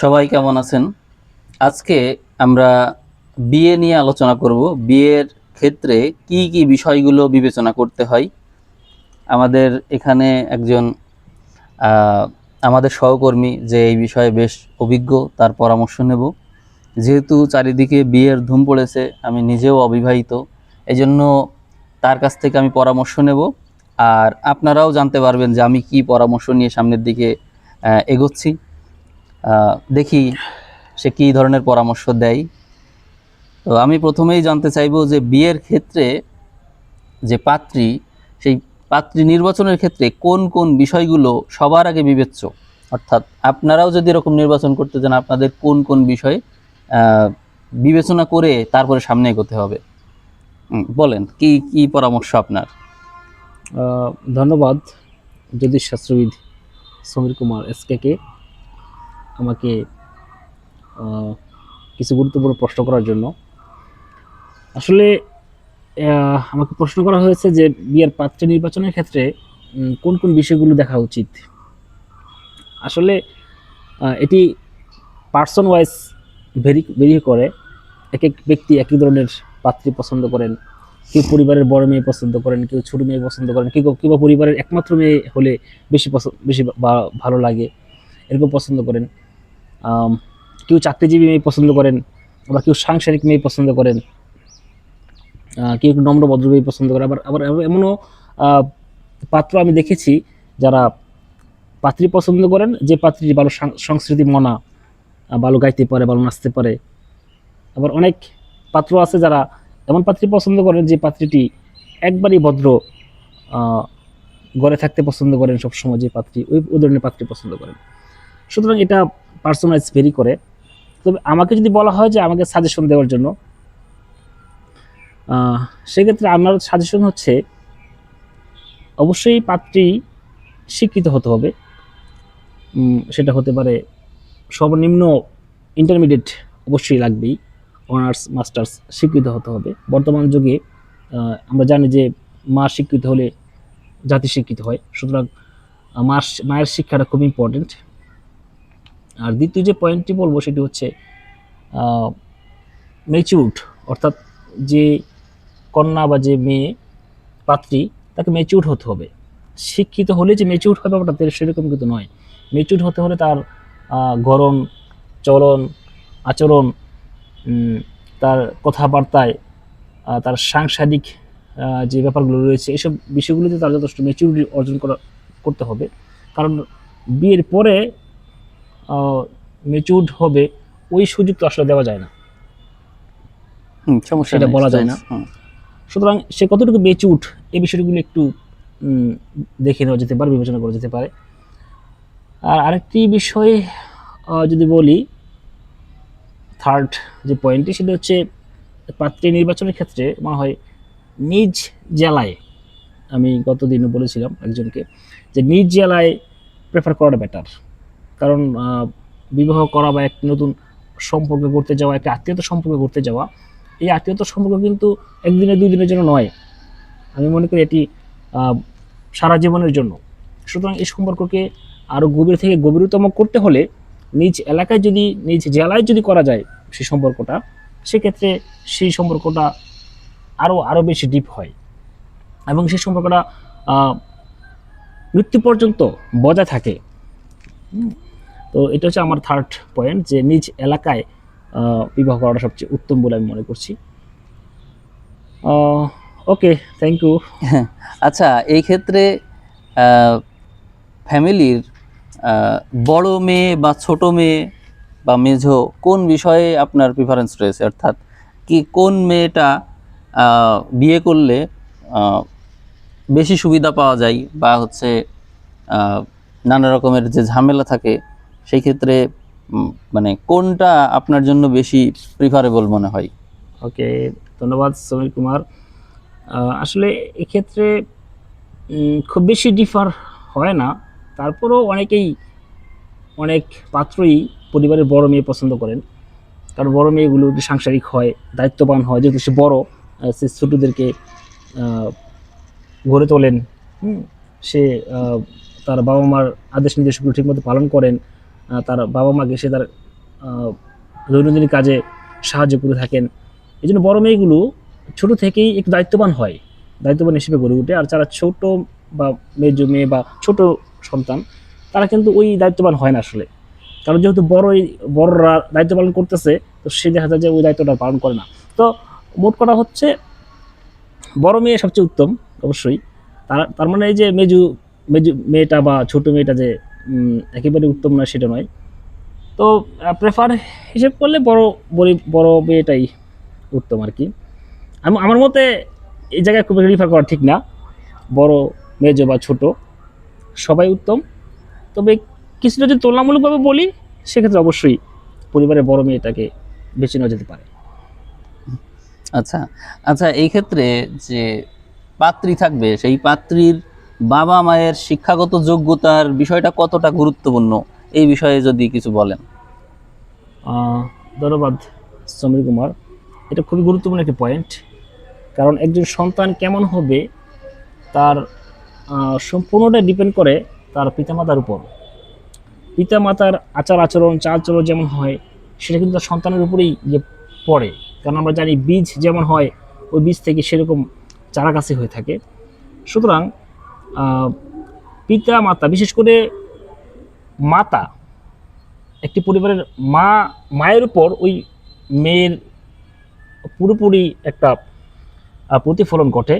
সবাই কেমন আছেন? আজকে আমরা বিয়ে নিয়ে আলোচনা করব। বিয়ের ক্ষেত্রে কি কি বিষয়গুলো বিবেচনা করতে হয়? আমাদের এখানে একজন আমাদের সহকর্মী যে এই বিষয়ে বেশ অভিজ্ঞ, তার পরামর্শ নেব। যেহেতু চারিদিকে বিয়ের ধুম পড়েছে, আমি নিজেও অবিবাহিত, এজন্য তার কাছ থেকে আমি পরামর্শ নেব। আর আপনারাও জানতে পারবেন যে আমি কি পরামর্শ নিয়ে সামনের দিকে এগোচ্ছি। দেখি সে কী ধরনের পরামর্শ দেয়। তো আমি প্রথমেই জানতে চাইব যে বিয়ের ক্ষেত্রে যে পাত্রী, সেই পাত্রী নির্বাচনের ক্ষেত্রে কোন কোন বিষয়গুলো সবার আগে বিবেচ্য? অর্থাৎ আপনারাও যদি এরকম নির্বাচন করতে চান, আপনাদের কোন কোন বিষয় বিবেচনা করে তারপরে সামনে এগোতে হবে? বলেন, কি কি পরামর্শ আপনার? ধন্যবাদ জ্যোতিষ শাস্ত্রবিদ সমীর কুমার এসকেকে আমাকে কিছু গুরুত্বপূর্ণ প্রশ্ন করার জন্য। আসলে আমাকে প্রশ্ন করা হয়েছে যে বিয়ের পাত্র নির্বাচনের ক্ষেত্রে কোন কোন বিষয়গুলো দেখা উচিত? আসলে এটি পার্সন ওয়াইজ ভেরি ভেরি করে। এক এক ব্যক্তি একই ধরনের পাত্রী পছন্দ করেন, কেউ পরিবারের বড় মেয়ে পছন্দ করেন, কেউ ছোট মেয়ে পছন্দ করেন, কেউ কেউ পরিবারের একমাত্র মেয়ে হলে বেশি পছন্দ বেশি ভালো লাগে, এরকম পছন্দ করেন। কেউ চাকরিজীবী মেয়ে পছন্দ করেন আবার কেউ সাংসারিক মেয়ে পছন্দ করেন কেউ একটু নম্র ভদ্র মেয়ে পছন্দ করেন। আবার আবার এমনও পাত্র আমি দেখেছি যারা পাত্রী পছন্দ করেন, যে পাত্রী ভালো সংস্কৃতি মনা ভালো গাইতে পারে, ভালো নাচতে পারে। আবার অনেক পাত্র আছে যারা এমন পাত্রী পছন্দ করেন যে পাত্রীটি একবারই ভদ্র ঘরে থাকতে পছন্দ করেন সবসময় যে পাত্রী, ওই ধরনের পাত্রী পছন্দ করেন। সুতরাং এটা পার্সোনালাইজ ভেরি করে। তবে আমাকে যদি বলা হয় যে আমাকে সাজেশন দেওয়ার জন্য সেক্ষেত্রে আমার সাজেশন হচ্ছে, অবশ্যই পাত্রী শিক্ষিত হতে হবে। সেটা হতে পারে সর্বনিম্ন ইন্টারমিডিয়েট অবশ্যই লাগবেই। অনার্স মাস্টার্স শিক্ষিত হতে হবে। বর্তমান যুগে আমরা জানি যে মা শিক্ষিত হলে জাতি শিক্ষিত হয়। সুতরাং মার মায়ের শিক্ষাটা খুব ইম্পর্টেন্ট আর দ্বিতীয় যে পয়েন্টটি বলব সেটি হচ্ছে মেচিউড অর্থাৎ যে কন্যা বা যে মেয়ে, পাত্রী, তাকে মেচিউড হতে হবে। শিক্ষিত হলে যে মেচিউড হবে ব্যাপারটা তে- সেরকম কিন্তু নয়। মেচিউড হতে হলে তার গড়ন, চলন, আচরণ তার কথাবার্তায় তার সাংসারিক যে ব্যাপারগুলো রয়েছে, এসব বিষয়গুলোতে তার যথেষ্ট ম্যাচিউরিটি অর্জন করা, করতে হবে। কারণ বিয়ের পরে মেচুর্ড হবে ওই সুযোগ তো আসলে দেওয়া যায় না। সমস্যা সেটা বলা যায় না। সুতরাং সে কতটুকু মেচুর্ড এই বিষয়গুলো একটু দেখে নেওয়া যেতে পারে বিবেচনা করা যেতে পারে। আর আরেকটি বিষয় যদি বলি থার্ড যে পয়েন্টটি সেটা হচ্ছে পাত্রী নির্বাচনের ক্ষেত্রে মনে হয় নিজ জেলায় আমি গতদিনও বলেছিলাম একজনকে যে নিজ জেলায় প্রেফার করাটা বেটার কারণ বিবাহ করা বা এক নতুন সম্পর্ক করতে যাওয়া, একটা আত্মীয়তা সম্পর্ক করতে যাওয়া, এই আত্মীয়তা সম্পর্ক কিন্তু একদিনে দুই দিনের জন্য নয়। আমি মনে করি এটি সারা জীবনের জন্য। সুতরাং এই সম্পর্ককে আরও গভীর থেকে গভীরতম করতে হলে নিজ এলাকায় যদি, নিজ জেলায় যদি করা যায় সেই সম্পর্কটা, সেক্ষেত্রে সেই সম্পর্কটা আরও আরও বেশি ডিপ হয়। এবং সেই সম্পর্কটা মৃত্যু পর্যন্ত বজায় থাকে। তো এটা হচ্ছে আমার থার্ড পয়েন্ট যে নিজ এলাকায় বিবাহ করাটা সবচেয়ে উত্তম বলে আমি মনে করছি। ওকে থ্যাংক ইউ আচ্ছা এই ক্ষেত্রে ফ্যামিলির বড় মেয়ে বা ছোট মেয়ে বা মেঝো কোন বিষয়ে আপনার প্রিফারেন্স রয়েছে? অর্থাৎ কি কোন মেয়েটা বিয়ে করলে বেশি সুবিধা পাওয়া যায় বা হচ্ছে নানা রকমের যে ঝামেলা থাকে সেই ক্ষেত্রে মানে কোনটা আপনার জন্য বেশি প্রিফারেবল মনে হয়? ওকে, ধন্যবাদ সমীর কুমার। আসলে এক্ষেত্রে খুব বেশি ডিফার হয় না। তারপরেও অনেকেই অনেক পাত্রই পরিবারের বড় মেয়ে পছন্দ করেন। কারণ বড় মেয়েগুলো একটু সাংসারিক হয়, দায়িত্ববান হয়, যেহেতু সে বড় সে ছোটোদেরকে গড়ে তোলেন সে তার বাবা মার আদেশ নির্দেশগুলো ঠিকমতো পালন করেন। তার বাবা মাকে সে তার দৈনন্দিন কাজে সাহায্য করে থাকেন। এই জন্য বড় মেয়েগুলো ছোট থেকেই একটু দায়িত্ববান হয়। দায়িত্ববান হিসেবে গড়ে ওঠে। আর যারা ছোট বা মেয়ে মেয়ে বা ছোট সন্তান, তারা কিন্তু ওই দায়িত্ববান হয় না আসলে। কারণ যেহেতু বড়ই বড়রা দায়িত্ব পালন করতেছে, তো সে দেখা যায় যে ওই দায়িত্বটা পালন করে না। তো মোট কথা হচ্ছে, বড় মেয়ে সবচেয়ে উত্তম, অবশ্যই। তার তার মানে এই যে মেজু মেজু মেয়েটা বা ছোট মেয়েটা যে একেবারে উত্তম নয় সেটা নয়। তো প্রেফার হিসেব করলে বড় বড় বড় মেয়েটাই উত্তম আর কি। আম- আমার মতে এই জায়গায় খুব রিফার করা ঠিক না। বড়, মেজো বা ছোট, সবাই উত্তম। তবে কিছুটা যদি তুলনামূলকভাবে বলি, সেক্ষেত্রে অবশ্যই পরিবারের বড় মেয়েটাকে বেছে নেওয়া যেতে পারে। আচ্ছা আচ্ছা এই ক্ষেত্রে যে পাত্রী থাকবে, সেই পাত্রীর বাবা মায়ের শিক্ষাগত যোগ্যতার বিষয়টা কতটা গুরুত্বপূর্ণ? এই বিষয়ে যদি কিছু বলেন। ধন্যবাদ, সমীর কুমার। এটা খুবই গুরুত্বপূর্ণ একটি পয়েন্ট কারণ একজন সন্তান কেমন হবে তার সম্পূর্ণটা ডিপেন্ড করে তার পিতামাতার উপর। পিতামাতার আচার আচরণ চাল চলন যেমন হয়, সেটা কিন্তু তার সন্তানের উপরেই গিয়ে পড়ে। কারণ আমরা জানি বীজ যেমন হয়, ওই বীজ থেকে সেরকম চারা গাছে হয়ে থাকে। সুতরাং পিতা, মাতা, বিশেষ করে মাতা, একটি পরিবারের মা, মায়ের উপর ওই মেয়ের পুরোপুরি একটা প্রতিফলন ঘটে।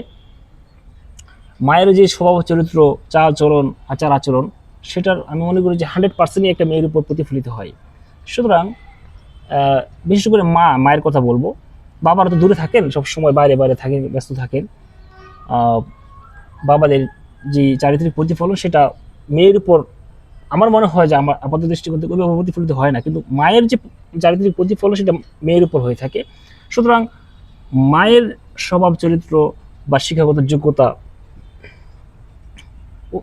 মায়ের যে স্বভাব, চরিত্র চাল চলন আচার আচরণ, সেটার আমি মনে করি যে হান্ড্রেড পার্সেন্টই একটা মেয়ের উপর প্রতিফলিত হয়। সুতরাং বিশেষ করে মা, মায়ের কথা বলব। বাবারা তো দূরে থাকেন সব সময় বাইরে বাইরে থাকেন, ব্যস্ত থাকেন। বাবাদের যে চারিত্রিক প্রতিফলন সেটা মেয়ের উপর আমার মনে হয় যে আমার আপাত দৃষ্টিকোণ থেকে প্রতিফলিত হয় না। কিন্তু মায়ের যে চারিত্রিক প্রতিফলন সেটা মেয়ের উপর হয়ে থাকে। সুতরাং মায়ের স্বভাব, চরিত্র বা শিক্ষাগত যোগ্যতা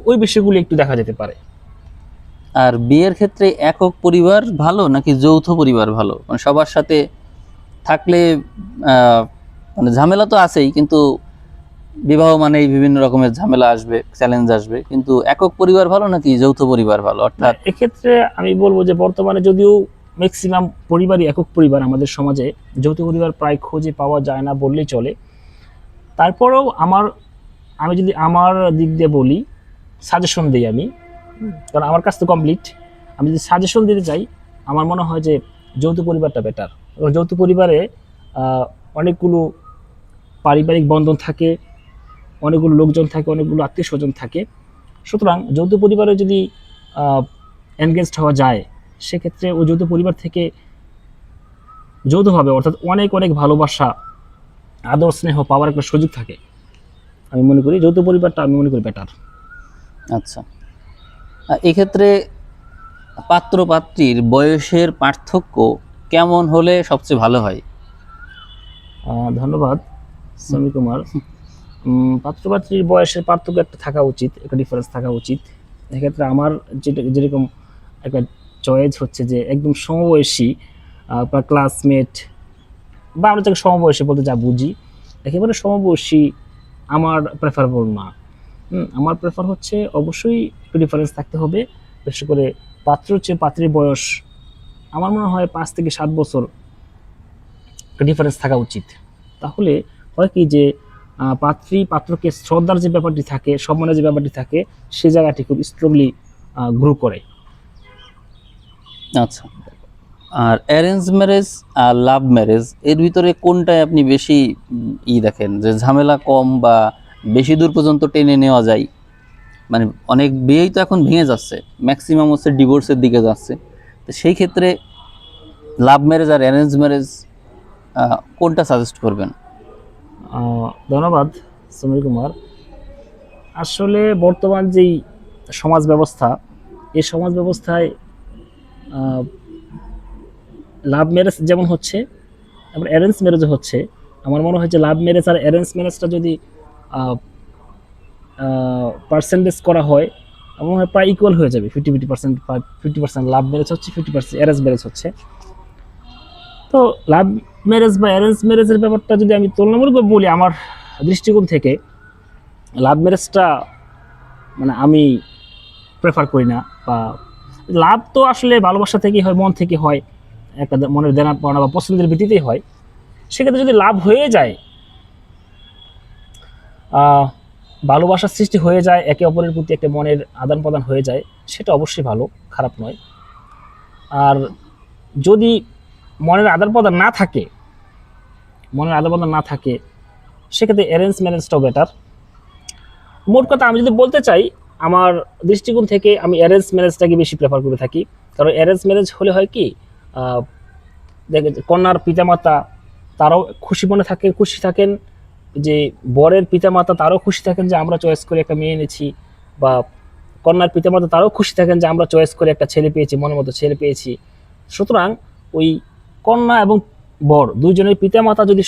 ওই বিষয়গুলি একটু দেখা যেতে পারে। আর বিয়ের ক্ষেত্রে একক পরিবার ভালো নাকি যৌথ পরিবার ভালো? মানে সবার সাথে থাকলে মানে ঝামেলা তো আছেই, কিন্তু বিবাহ মানেই বিভিন্ন রকমের ঝামেলা আসবে চ্যালেঞ্জ আসবে। কিন্তু একক পরিবার ভালো নাকি যৌথ পরিবার ভালো? অর্থাৎ এক্ষেত্রে আমি বলব যে বর্তমানে যদিও ম্যাক্সিমাম পরিবারই একক পরিবার আমাদের সমাজে, যৌথ পরিবার প্রায় খোঁজে পাওয়া যায় না বললেই চলে। তারপরেও আমার, আমি যদি আমার দিক দিয়ে বলি সাজেশন দিই আমি, কারণ আমার কাজ তো কমপ্লিট আমি যদি সাজেশন দিতে চাই, আমার মনে হয় যে যৌথ পরিবারটা বেটার যৌথ পরিবারে অনেকগুলো পারিবারিক বন্ধন থাকে অনেকগুলো লোকজন থাকে অনেকগুলো আত্মীয় স্বজন থাকে। সুতরাং যৌথ পরিবারে যদি এনগেজড হওয়া যায় সেক্ষেত্রে ওই যৌথ পরিবার থেকে যৌথভাবে অর্থাৎ অনেক অনেক ভালোবাসা আদর স্নেহ পাওয়ার একটা সুযোগ থাকে। আমি মনে করি যৌথ পরিবারটা আমি মনে করি বেটার আচ্ছা। এক্ষেত্রে পাত্র পাত্রীর বয়সের পার্থক্য কেমন হলে সবচেয়ে ভালো হয়? ধন্যবাদ সমীর কুমার। পাত্রপাত্রীর বয়সের পার্থক্য একটা থাকা উচিত, একটা ডিফারেন্স থাকা উচিত। এক্ষেত্রে আমার যেটা, যেরকম একটা চয়েস হচ্ছে যে একদম সমবয়সী বা ক্লাসমেট বা আমরা যাকে সমবয়সী বলতে যা বুঝি, একেবারে সমবয়সী আমার প্রেফারেবল না। আমার প্রেফার হচ্ছে অবশ্যই একটু ডিফারেন্স থাকতে হবে, বিশেষ করে পাত্র হচ্ছে পাত্রীর বয়স, আমার মনে হয় পাঁচ থেকে সাত বছর ডিফারেন্স থাকা উচিত। তাহলে হয় কি যে পাত্রী, পাত্রকে শ্রদ্ধার যে ব্যাপারটি থাকে, সম্মানের যে ব্যাপারটি থাকে, সে জায়গাটি খুব স্ট্রংলি গ্রো করে। আচ্ছা। আর অ্যারেঞ্জ ম্যারেজ আর লাভ ম্যারেজ এর ভিতরে কোনটায় আপনি বেশি ই দেখেন? যে ঝামেলা কম বা বেশি দূর পর্যন্ত টেনে নেওয়া যায়? মানে অনেক বিয়েই তো এখন ভেঙে যাচ্ছে। ম্যাক্সিমাম হচ্ছে ডিভোর্সের দিকে যাচ্ছে। তো সেই ক্ষেত্রে লাভ ম্যারেজ আর অ্যারেঞ্জ ম্যারেজ কোনটা সাজেস্ট করবেন? ধন্যবাদ সমীর কুমার। আসলে বর্তমান যেই সমাজ ব্যবস্থা, এই সমাজ ব্যবস্থায় লাভ ম্যারেজ যেমন হচ্ছে আবার অ্যারেঞ্জ ম্যারেজও হচ্ছে, আমার মনে হয় যে লাভ ম্যারেজ আর অ্যারেঞ্জ ম্যারেজটা যদি পার্সেন্টেজ করা হয়, আমার মনে হয় প্রায় ইকুয়াল হয়ে যাবে fifty fifty percent fifty percent love marriage হচ্ছে ফিফটি পার্সেন্ট অ্যারেঞ্জ ম্যারেজ হচ্ছে। তো লাভ ম্যারেজ বা অ্যারেঞ্জ ম্যারেজের ব্যাপারটা যদি আমি তুলনামূলকভাবে বলি, আমার দৃষ্টিকোণ থেকে লাভ ম্যারেজটা মানে আমি প্রেফার করি না বা লাভ তো আসলে ভালোবাসা থেকেই হয়, মন থেকে হয়, একটা মনের দেনা পাওনা বা পছন্দের ভিত্তিতেই হয়। সেক্ষেত্রে যদি লাভ হয়ে যায় ভালোবাসার সৃষ্টি হয়ে যায়, একে অপরের প্রতি একটা মনের আদান প্রদান হয়ে যায়, সেটা অবশ্যই ভালো, খারাপ নয়। আর যদি মনের আদান প্রদান না থাকে মনের প্রদান না থাকে, সেক্ষেত্রে অ্যারেঞ্জ ম্যারেজটাও বেটার মোট কথা আমি যদি বলতে চাই, আমার দৃষ্টিকোণ থেকে আমি অ্যারেঞ্জ ম্যারেজটাকে বেশি প্রেফার করে থাকি। কারণ অ্যারেঞ্জ ম্যারেজ হলে হয় কি কন্যার পিতামাতা তারাও খুশি মনে থাকেন, খুশি থাকেন যে বরের পিতামাতা তারাও খুশি থাকেন যে আমরা চয়েস করে একটা মেয়ে এনেছি বা কন্যার পিতামাতা তারাও খুশি থাকেন যে আমরা চয়েস করে একটা ছেলে পেয়েছি, মনের মতো ছেলে পেয়েছি। সুতরাং ওই কন্যা এবং বর দুইজনের পিতামাতা যদি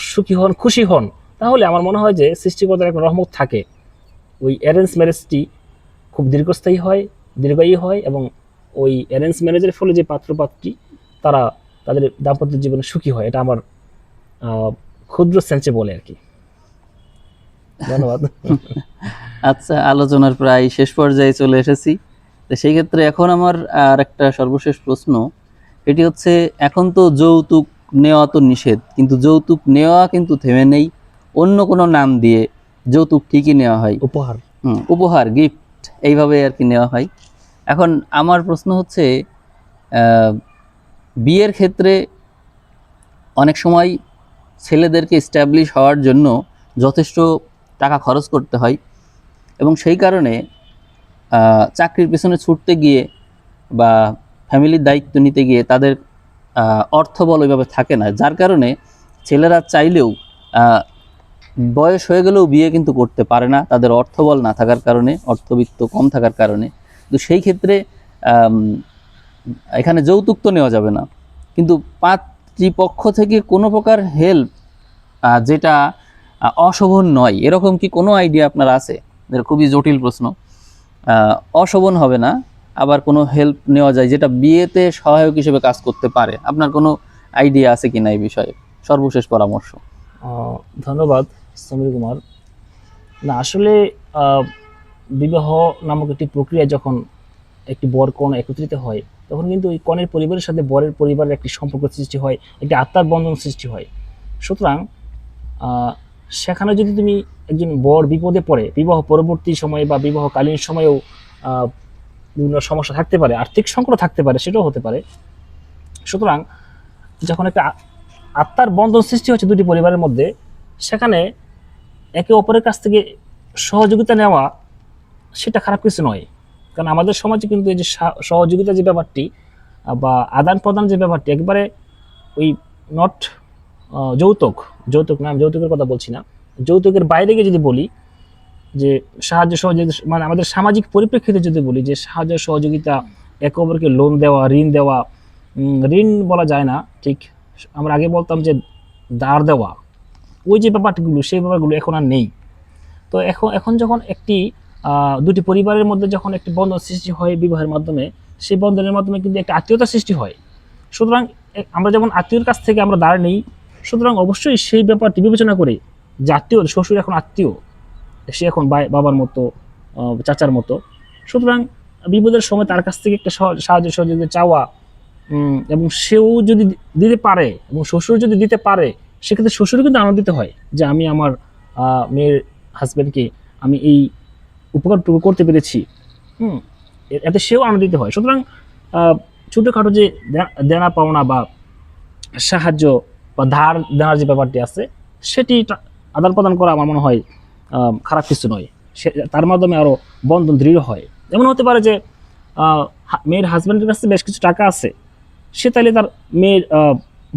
সুখী হন, খুশি হন, তাহলে আমার মনে হয় যে সৃষ্টিকর্তার একটা রহমত থাকে। ওই অ্যারেঞ্জ ম্যারেজটি খুব দীর্ঘস্থায়ী হয়, দীর্ঘায়ী হয় এবং ওই অ্যারেঞ্জ ম্যারেজের ফলে যে পাত্রপাত্রী, তারা তাদের দাম্পত্য জীবনে সুখী হয়, এটা আমার ক্ষুদ্র সেন্সে বলে আর কি। ধন্যবাদ। আচ্ছা আলোচনার প্রায় শেষ পর্যায়ে চলে এসেছি। তো সেই ক্ষেত্রে এখন আমার আর একটা সর্বশেষ প্রশ্ন এটি হচ্ছে এখন তো যৌতুক নেওয়া তো নিষেধ কিন্তু যৌতুক নেওয়া কিন্তু থেমে নেই। অন্য কোনো নাম দিয়ে যৌতুক ঠিকই নেওয়া হয়। উপহার। হুম, উপহার গিফট এইভাবে আর কি নেওয়া হয়। এখন আমার প্রশ্ন হচ্ছে বিয়ের ক্ষেত্রে অনেক সময় ছেলেদেরকে স্ট্যাবলিশ হওয়ার জন্য যথেষ্ট টাকা খরচ করতে হয় এবং সেই কারণে চাকরির পেছনে ছুটতে গিয়ে বা ফ্যামিলির দায়িত্ব নিতে গিয়ে তাদের অর্থবল ওইভাবে থাকে না। যার কারণে ছেলেরা চাইলেও বয়স হয়ে গেলেও বিয়ে কিন্তু করতে পারে না। তাদের অর্থবল না থাকার কারণে, অর্থবিত্ত কম থাকার কারণে। তো সেই ক্ষেত্রে এখানে যৌতুক তো নেওয়া যাবে না। কিন্তু পাত্রীপক্ষ থেকে কোনো প্রকার হেল্প যেটা অশোভন নয়। এরকম কি কোনো আইডিয়া আপনার আছে? খুবই জটিল প্রশ্ন। অশোভন হবে না। আবার কোনো হেল্প নেওয়া যায়, যেটা বিয়েতে সহায়ক হিসেবে কাজ করতে পারে। আপনার কোনো আইডিয়া আছে কিনা এই বিষয়ে? সর্বশেষ পরামর্শ। ধন্যবাদ, সমীর কুমার। না, আসলে বিবাহ নামক একটি প্রক্রিয়া যখন একটি বর কন একত্রিত হয়, তখন কিন্তু ওই কনের পরিবারের সাথে বরের পরিবারের একটি সম্পর্ক সৃষ্টি হয়, একটি আত্মার বন্ধন সৃষ্টি হয়। সুতরাং সেখানে যদি তুমি একজন বর বিপদে পড়ে, বিবাহ পরবর্তী সময়ে বা বিবাহকালীন সময়েও বিভিন্ন সমস্যা থাকতে পারে, আর্থিক সংকট থাকতে পারে, সেটাও হতে পারে। সুতরাং যখন একটা আত্মার বন্ধন সৃষ্টি হচ্ছে দুটি পরিবারের মধ্যে, সেখানে একে অপরের কাছ থেকে সহযোগিতা নেওয়া সেটা খারাপ কিছু নয়। কারণ আমাদের সমাজে কিন্তু এই যে সহযোগিতা যে ব্যাপারটি বা আদান প্রদান যে ব্যাপারটি, একবারে ওই নট যৌতুক যৌতুক না আমি যৌতুকের কথা বলছি না। যৌতুকের বাইরে গিয়ে যদি বলি যে সাহায্য সহযোগিতা মানে আমাদের সামাজিক পরিপ্রেক্ষিতে যদি বলি যে সাহায্য সহযোগিতা, একে অপরকে লোন দেওয়া, ঋণ দেওয়া ঋণ বলা যায় না, ঠিক? আমরা আগে বলতাম যে দাঁড় দেওয়া, ওই যে ব্যাপারগুলো, সেই ব্যাপারগুলো এখন আর নেই। তো এখন এখন যখন একটি দুটি পরিবারের মধ্যে যখন একটি বন্ধন সৃষ্টি হয় বিবাহের মাধ্যমে, সেই বন্ধনের মাধ্যমে কিন্তু একটা আত্মীয়তা সৃষ্টি হয়। সুতরাং আমরা যেমন আত্মীয়র কাছ থেকে আমরা দাঁড় নেই, সুতরাং অবশ্যই সেই ব্যাপারটি বিবেচনা করে যে আত্মীয়, শ্বশুর এখন আত্মীয় সে এখন বাবার মতো চাচার মতো। সুতরাং বিপদের সময় তার কাছ থেকে একটা সাহায্য সহযোগিতা চাওয়া এবং সেও যদি দিতে পারে এবং শ্বশুর যদি দিতে পারে, সেক্ষেত্রে শ্বশুরও কিন্তু আনন্দিত হয় যে আমি আমার মেয়ের হাজব্যান্ডকে আমি এই উপকারটুকু করতে পেরেছি। হুম এতে সেও আনন্দিত হয়। সুতরাং ছোটোখাটো যে দেনা পাওনা বা সাহায্য বা ধার দেওয়ার যে ব্যাপারটি আছে, সেটি আদান প্রদান করা আমার মনে হয় খারাপ কিছু নয়। সে তার মাধ্যমে আরও বন্ধন দৃঢ় হয়। এমন হতে পারে যে মেয়ের হাজব্যান্ডের কাছে বেশ কিছু টাকা আছে। সে তাহলে তার মেয়ের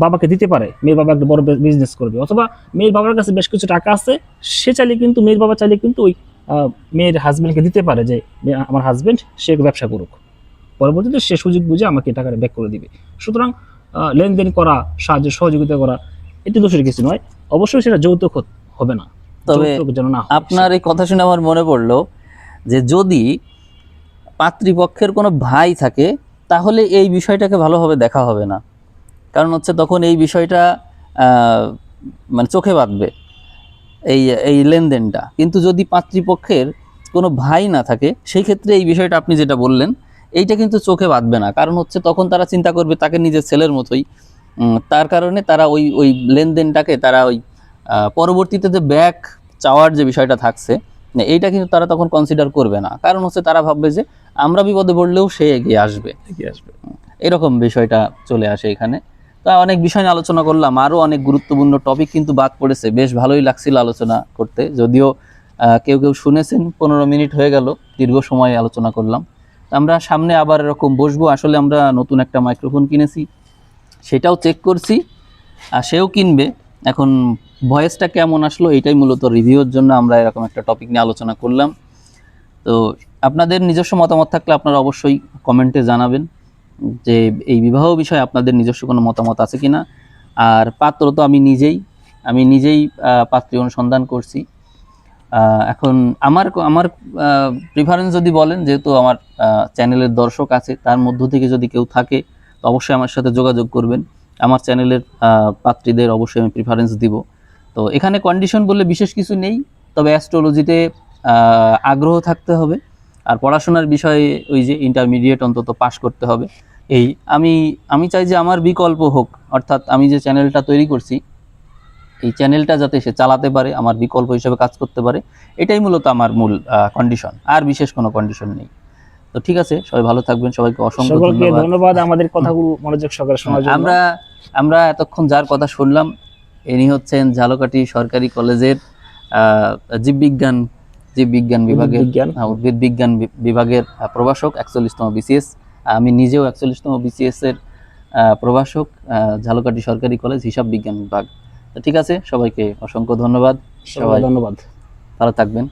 বাবাকে দিতে পারে। মেয়ের বাবা একটা বড় বিজনেস করবে। অথবা মেয়ের বাবার কাছে বেশ কিছু টাকা আছে। সে চাইলে কিন্তু, মেয়ের বাবা চাইলে কিন্তু ওই মেয়ের হাজব্যান্ডকে দিতে পারে যে আমার হাজব্যান্ড সে ব্যবসা করুক। পরবর্তীতে সে সুযোগ বুঝে আমাকে টাকাটা ব্যাক করে দিবে। সুতরাং লেনদেন করা, সাহায্য, সহযোগিতা করা, এটি দোষের কিছু নয়। অবশ্যই সেটা যৌতুক হবে না। তবে আপনার এই কথা শুনে আমার মনে পড়ল যে যদি পাত্রীপক্ষের কোনো ভাই থাকে তাহলে এই বিষয়টাকে ভালোভাবে দেখা হবে না। কারণ হচ্ছে তখন এই বিষয়টা মানে চোখে বাঁধবে এই এই লেনদেনটা। কিন্তু যদি পাত্রীপক্ষের কোনো ভাই না থাকে সেই ক্ষেত্রে এই বিষয়টা আপনি যেটা বললেন এইটা কিন্তু চোখে বাঁধবে না। কারণ হচ্ছে তখন তারা চিন্তা করবে তাকে নিজের ছেলের মতোই। তার কারণে তারা ওই ওই লেনদেনটাকে তারা ওই পরবর্তীতে যে ব্যাক চাওয়ার যে বিষয়টা থাকছে না, এইটা কিন্তু তারা তখন কনসিডার করবে না। কারণ হচ্ছে তারা ভাববে যে আমরা বিপদে পড়লেও সে এগিয়ে আসবে। এগিয়ে আসবে। এরকম বিষয়টা চলে আসে এখানে। তা অনেক বিষয় নিয়ে আলোচনা করলাম আরও অনেক গুরুত্বপূর্ণ টপিক কিন্তু বাদ পড়েছে। বেশ ভালোই লাগছিল আলোচনা করতে। যদিও কেউ কেউ শুনেছেন পনেরো মিনিট হয়ে গেল দীর্ঘ সময় আলোচনা করলাম। তা আমরা সামনে আবার এরকম বসবো। আসলে আমরা নতুন একটা মাইক্রোফোন কিনেছি সেটাও চেক করছি আর সেও কিনবে। এখন ভয়েসটা কেমন আসলো? এটাই মূলত রিভিউর জন্য আমরা এরকম একটা টপিক নিয়ে আলোচনা করলাম। তো আপনাদের নিজস্ব মতামত থাকলে আপনারা অবশ্যই কমেন্টে জানাবেন যে এই বিবাহ বিষয়ে আপনাদের নিজস্ব কোনো মতামত আছে কি না আর পাত্র তো আমি নিজেই আমি নিজেই পাত্রী অনুসন্ধান করছি। এখন আমার আমার প্রিফারেন্স যদি বলেন, যেহেতু আমার চ্যানেলের দর্শক আছে, তার মধ্য থেকে যদি কেউ থাকে, তো অবশ্যই আমার সাথে যোগাযোগ করবেন। আমার চ্যানেলের পাত্রীদের অবশ্যই আমি প্রিফারেন্স দিব। তো এখানে কন্ডিশন বললে বিশেষ কিছু নেই তবে অ্যাস্ট্রোলজিতে আগ্রহ থাকতে হবে। আর পড়াশোনার বিষয়ে ওই যে ইন্টারমিডিয়েট অন্তত পাশ করতে হবে। এই আমি আমি চাই যে আমার বিকল্প হোক অর্থাৎ আমি যে চ্যানেলটা তৈরি করছি এই চ্যানেলটা যাতে সে চালাতে পারে আমার বিকল্প হিসেবে কাজ করতে পারে এটাই মূলত আমার মূল কন্ডিশন আর বিশেষ কোনো কন্ডিশন নেই। তো ঠিক আছে সবাই ভালো থাকবেন সবাইকে অসংখ্য ধন্যবাদ আমাদের কথাগুলো মনোযোগ সহকারে শোনার জন্য। আমরা আমরা এতক্ষণ যার কথা শুনলাম ইনি হচ্ছেন ঝালকাঠি সরকারি কলেজের জীববিজ্ঞান জীববিজ্ঞান বিভাগের উদ্ভিদ বিজ্ঞান বিভাগের প্রভাষক একচল্লিশতম বিসিএস। আমি নিজেও একচল্লিশতম বিসিএস এর আহ, প্রভাষক আহ, ঝালকাঠি সরকারি কলেজ হিসাব বিজ্ঞান বিভাগ। তো ঠিক আছে সবাইকে অসংখ্য ধন্যবাদ। সবাই ধন্যবাদ। ভালো থাকবেন।